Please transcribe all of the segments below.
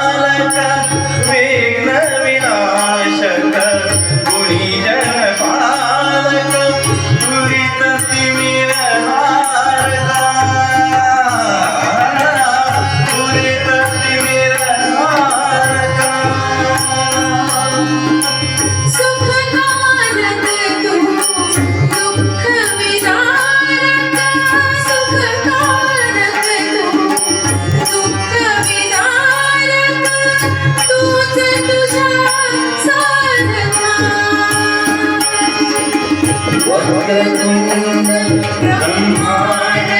ಕಾಲಕ ವೇಗವೇ Brahmana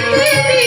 Thank you.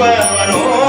Bueno, bueno.